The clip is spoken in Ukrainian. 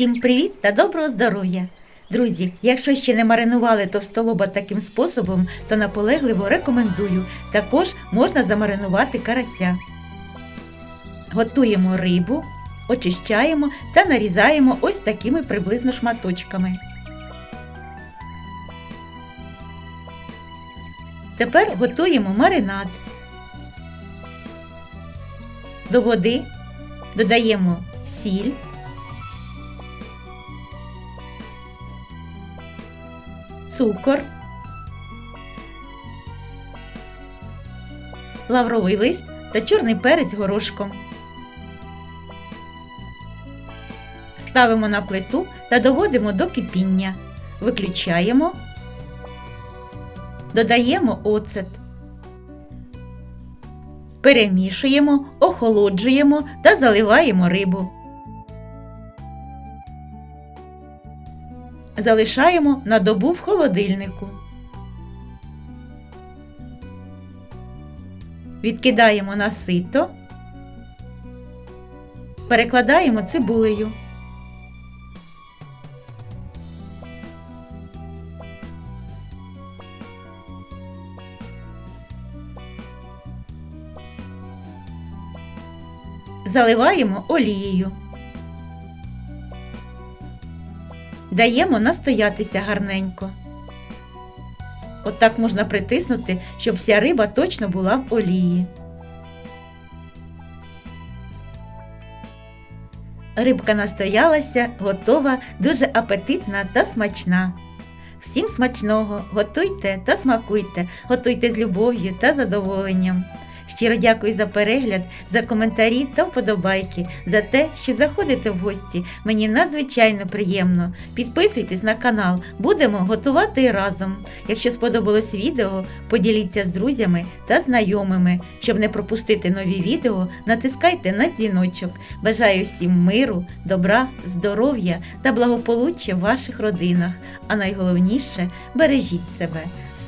Усім привіт та доброго здоров'я! Друзі, якщо ще не маринували товстолоба таким способом, то наполегливо рекомендую. Також можна замаринувати карася. Готуємо рибу, очищаємо та нарізаємо ось такими приблизно шматочками. Тепер готуємо маринад. До води додаємо сіль. Цукор, лавровий лист та чорний перець горошком. Ставимо на плиту та доводимо до кипіння. Виключаємо, додаємо оцет. Перемішуємо, охолоджуємо та заливаємо рибу. Залишаємо на добу в холодильнику. Відкидаємо на сито, перекладаємо цибулею. Заливаємо олією. Даємо настоятися гарненько. Отак можна притиснути, щоб вся риба точно була в олії. Рибка настоялася, готова, дуже апетитна та смачна. Всім смачного, готуйте та смакуйте, готуйте з любов'ю та задоволенням. Щиро дякую за перегляд, за коментарі та вподобайки, за те, що заходите в гості. Мені надзвичайно приємно. Підписуйтесь на канал, будемо готувати разом. Якщо сподобалось відео, поділіться з друзями та знайомими. Щоб не пропустити нові відео, натискайте на дзвіночок. Бажаю всім миру, добра, здоров'я та благополуччя в ваших родинах. А найголовніше бережіть себе.